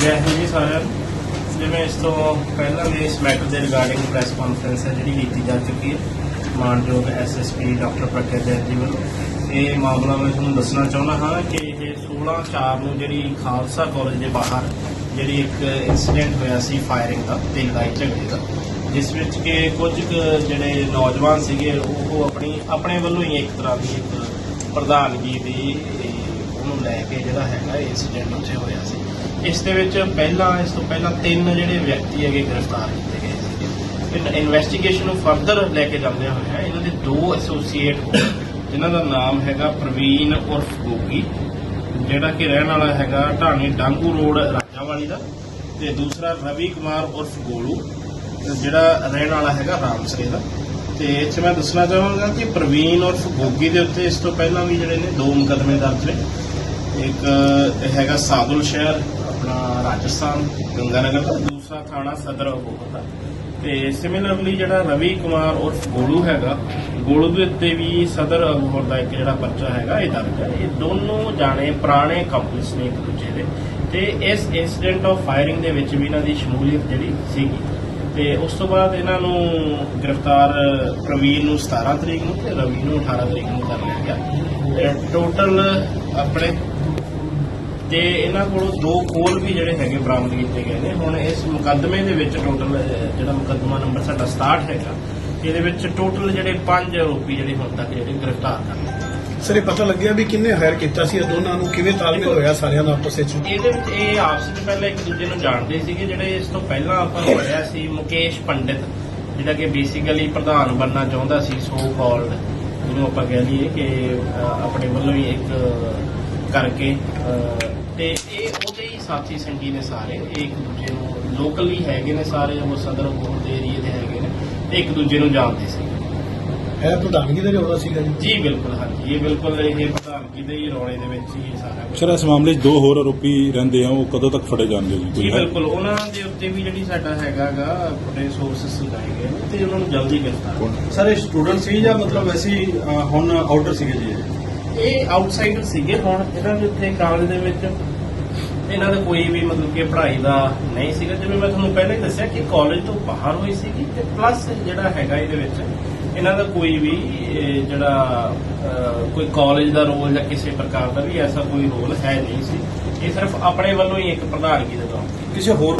ਜੈ ਹਿੰਦ ਜੀ ਸਾਰਿਆਂ ਨੂੰ। ਜਿਵੇਂ ਇਸ ਤੋਂ ਪਹਿਲਾਂ ਵੀ ਇਸ ਮੈਟਰ ਦੇ ਰਿਗਾਰਡਿੰਗ ਪ੍ਰੈਸ ਕਾਨਫਰੰਸ ਹੈ, ਜਿਹੜੀ ਕੀਤੀ ਜਾ ਚੁੱਕੀ ਹੈ, ਮਾਨਯੋਗ ਐਸਐਸਪੀ ਡਾਕਟਰ ਪ੍ਰਗਟ ਜੈਨ ਜੀ ਵੱਲੋਂ। ਇਹ ਮਾਮਲਾ ਮੈਂ ਤੁਹਾਨੂੰ ਦੱਸਣਾ ਚਾਹੁੰਦਾ ਹਾਂ ਕਿ ਇਹ 16 4 ਨੂੰ ਜਿਹੜੀ ਖਾਲਸਾ ਕਾਲਜ ਦੇ ਬਾਹਰ ਜਿਹੜੀ ਇੱਕ ਇਨਸੀਡੈਂਟ ਹੋਇਆ ਸੀ ਫਾਇਰਿੰਗ ਦਾ ਤੇ ਲੜਾਈ ਝਗੜੇ ਦਾ, ਜਿਸ ਵਿੱਚ ਕਿ ਕੁਝ ਕੁ ਜਿਹੜੇ ਨੌਜਵਾਨ ਸੀਗੇ, ਉਹ ਆਪਣੀ ਆਪਣੇ ਵੱਲੋਂ ਹੀ ਇੱਕ ਤਰ੍ਹਾਂ ਦੀ ਇੱਕ ਪ੍ਰਧਾਨਗੀ ਦੀ ਉਹਨੂੰ ਲੈ ਕੇ ਜਿਹੜਾ ਹੈਗਾ ਇਨਸੀਡੈਂਟ ਉੱਥੇ ਹੋਇਆ ਸੀ। ਇਸ ਦੇ ਵਿੱਚ ਪਹਿਲਾਂ, ਇਸ ਤੋਂ ਪਹਿਲਾਂ ਤਿੰਨ ਜਿਹੜੇ ਵਿਅਕਤੀ ਹੈਗੇ ਗ੍ਰਿਫਤਾਰ ਕੀਤੇ ਗਏ ਸੀਗੇ ਇਨਵੈਸਟੀਗੇਸ਼ਨ ਨੂੰ ਫਰਦਰ ਲੈ ਕੇ ਜਾਂਦੇ ਹੋਇਆ ਇਹਨਾਂ ਦੇ ਦੋ ਐਸੋਸੀਏਟ ਜਿਨ੍ਹਾਂ ਦਾ ਨਾਮ ਹੈਗਾ ਪ੍ਰਵੀਨ ਉਰਫ ਗੋਗੀ, ਜਿਹੜਾ ਕਿ ਰਹਿਣ ਵਾਲਾ ਹੈਗਾ ਢਾਣੀ ਡਾਂਗੂ ਰੋਡ ਰਾਜਾਵਾਲੀ ਦਾ, ਤੇ ਦੂਸਰਾ ਰਵੀ ਕੁਮਾਰ ਉਰਫ ਗੋਲੂ, ਜਿਹੜਾ ਰਹਿਣ ਵਾਲਾ ਹੈਗਾ ਰਾਮਸਰੇ ਦਾ। ਤੇ ਇੱਥੇ ਮੈਂ ਦੱਸਣਾ ਚਾਹਾਂਗਾ ਕਿ ਪ੍ਰਵੀਨ ਉਰਫ ਗੋਗੀ ਦੇ ਉੱਤੇ ਇਸ ਤੋਂ ਪਹਿਲਾਂ ਵੀ ਜਿਹੜੇ ਨੇ ਦੋ ਮੁਕੱਦਮੇ ਦਰਜ ਨੇ। ਇੱਕ ਹੈਗਾ ਸਾਦੁਲ ਸ਼ਹਿਰ, ਆਪਣਾ ਰਾਜਸਥਾਨ, ਗੰਗਾਨਗਰ ਦਾ ਦੂਸਰਾ ਥਾਣਾ ਸਦਰ ਅਬੋਹਰ ਦਾ ਤੇ ਸਿਮਿਲਰਲੀ ਜਿਹੜਾ ਰਵੀ ਕੁਮਾਰ ਉਰਫ ਗੋਲੂ ਹੈਗਾ, ਗੋਲੂ ਦੇ ਉੱਤੇ ਵੀ ਸਦਰ ਅਬੋਹਰ ਦਾ ਇੱਕ ਜਿਹੜਾ ਪਰਚਾ ਹੈਗਾ, ਇਹ ਦਰਜ ਹੈ। ਇਹ ਦੋਨੋਂ ਜਾਣੇ ਪੁਰਾਣੇ ਕੰਪਲਸ ਨੇ ਇੱਕ ਦੂਜੇ ਦੇ। ਤੇ ਇਸ ਇਨਸੀਡੈਂਟ ਆਫ ਫਾਇਰਿੰਗ ਦੇ ਵਿੱਚ ਵੀ ਇਹਨਾਂ ਦੀ ਸ਼ਮੂਲੀਅਤ ਜਿਹੜੀ ਸੀਗੀ। ਤੇ ਉਸ ਤੋਂ ਬਾਅਦ ਇਹਨਾਂ ਨੂੰ ਗ੍ਰਿਫਤਾਰ ਪ੍ਰਵੀਨ ਨੂੰ 17 ਤਰੀਕ ਨੂੰ ਤੇ ਰਵੀ ਨੂੰ 18 ਤਰੀਕ ਨੂੰ ਕਰ ਲਿਆ ਗਿਆ। ਟੋਟਲ ਆਪਣੇ ਤੇ ਇਹਨਾਂ ਕੋਲੋਂ ਦੋ ਖੋਲ ਵੀ ਜਿਹੜੇ ਹੈਗੇ ਬਰਾਮਦ ਕੀਤੇ ਗਏ ਨੇ। ਹੁਣ ਇਸ ਮੁਕੱਦਮੇ ਦੇ ਵਿੱਚ ਟੋਟਲ ਜਿਹੜਾ ਮੁਕੱਦਮਾ ਨੰਬਰ ਸਾਡਾ 67 ਹੈਗਾ ਇਹਦੇ ਵਿੱਚ ਟੋਟਲ ਜਿਹੜੇ ਪੰਜ ਆਰੋਪੀ ਜਿਹੜੇ ਹੁਣ ਤੱਕ ਜਿਹੜੇ ਗ੍ਰਿਫਤਾਰ ਕਰ ਲਏ। ਸਰ ਇਹ ਪਤਾ ਲੱਗਿਆ ਵੀ ਕਿੰਨੇ ਹਾਇਰ ਕੀਤਾ ਸੀ ਇਹ ਦੋਨਾਂ ਨੂੰ? ਕਿਵੇਂ ਤਾਲਮੇਲ ਹੋਇਆ ਸਾਰਿਆਂ ਦਾ ਆਪਸ ਵਿੱਚ? ਇਹਦੇ ਵਿੱਚ ਇਹ ਆਪਸ ਵਿੱਚ ਪਹਿਲਾਂ ਇੱਕ ਦੂਜੇ ਨੂੰ ਜਾਣਦੇ ਸੀਗੇ ਜਿਹੜੇ ਇਸ ਤੋਂ ਪਹਿਲਾਂ ਆਪਾਂ ਨੂੰ ਪੜਿਆ ਸੀ ਮੁਕੇਸ਼ ਪੰਡਿਤ ਜਿਹੜਾ ਕਿ ਬੇਸਿਕਲੀ ਪ੍ਰਧਾਨ ਬਣਨਾ ਚਾਹੁੰਦਾ ਸੀ ਸੋ ਕਾਲਡ ਜਿਹਨੂੰ ਆਪਾਂ ਕਹਿ ਲਈਏ ਕਿ ਆਪਣੇ ਵੱਲੋਂ ਹੀ ਇੱਕ ਕਰਕੇ ਤੇ ਇਹ ਉਹਦੇ ਹੀ ਸਾਥੀ ਸੰਗੀ ਨੇ ਸਾਰੇ ਇਹ ਇੱਕ ਦੂਜੇ ਨੂੰ ਲੋਕਲੀ ਹੈਗੇ ਨੇ ਸਾਰੇ ਉਹ ਸਦਰ ਬੋਰ ਦੇ ਏਰੀਏ ਦੇ ਹੈਗੇ ਨੇ ਤੇ ਇੱਕ ਦੂਜੇ ਨੂੰ ਜਾਣਦੇ ਸੀ। ਹੈ ਪ੍ਰਧਾਨਗੀ ਦਾ ਰੋਲਾ ਸੀਗਾ ਜੀ? ਜੀ ਬਿਲਕੁਲ ਹਾਂਜੀ। ਇਹ ਬਿਲਕੁਲ ਇਹ ਪ੍ਰਧਾਨਗੀ ਦੇ ਹੀ ਰੌਲੇ ਦੇ ਵਿੱਚ ਹੀ ਇਹ ਸਾਰਾ ਕੁਛ। ਸਰ ਇਸ ਮਾਮਲੇ 'ਚ ਦੋ ਹੋਰ ਆਰੋਪੀ ਰਹਿੰਦੇ ਆ ਉਹ ਕਦੋਂ ਤੱਕ ਫੜੇ ਜਾਣਗੇ ਜੀ? ਜੀ ਬਿਲਕੁਲ। ਉਹਨਾਂ ਦੇ ਉੱਤੇ ਵੀ ਜਿਹੜੀ ਸਾਡਾ ਹੈਗਾਗਾ ਆਪਣੇ ਸੋਰਸਸ ਲਗਾਏ ਗਏ ਨੇ ਤੇ ਉਹਨਾਂ ਨੂੰ ਜਲਦੀ ਗ੍ਰਿਫਤਾਰ ਸਰ ਇਹ ਸਟੂਡੈਂਟ ਸੀ ਜਾਂ ਮਤਲਬ ਵੈਸੇ ਹੁਣ ਆਊਟਰ ਸੀਗੇ ਜੀ ਇਹ? ਆਊਟਸਾਈਡਰ ਸੀਗੇ ਹੁਣ, ਇਹਨਾਂ ਦੇ ਉੱਤੇ ਕਾਲਜ ਦੇ ਵਿੱਚ। ਇਹਨਾਂ ਦਾ ਕੋਈ ਵੀ ਮਤਲਬ ਕਿ ਪੜ੍ਹਾਈ ਦਾ ਨਹੀਂ ਸੀਗਾ। ਜਿਵੇਂ ਮੈਂ ਤੁਹਾਨੂੰ ਪਹਿਲਾਂ ਹੀ ਦੱਸਿਆ ਕਿ ਕਾਲਜ ਤੋਂ ਬਾਹਰ ਹੋਈ ਸੀਗੀ ਤੇ ਪਲੱਸ ਜਿਹੜਾ ਹੈਗਾ ਇਹਦੇ ਵਿੱਚ, ਇਹਨਾਂ ਦਾ ਕੋਈ ਵੀ ਜਿਹੜਾ ਕੋਈ ਕਾਲਜ ਦਾ ਰੋਲ ਜਾਂ ਕਿਸੇ ਪ੍ਰਕਾਰ ਦਾ ਵੀ ਐਸਾ ਕੋਈ ਰੋਲ ਹੈ ਨਹੀਂ ਸੀ। ਇਹ ਸਿਰਫ ਆਪਣੇ ਵੱਲੋਂ ਹੀ ਇੱਕ ਪ੍ਰਧਾਨਗੀ ਦੇ ਤੌਰ ਕਿਸੇ ਹੋਰ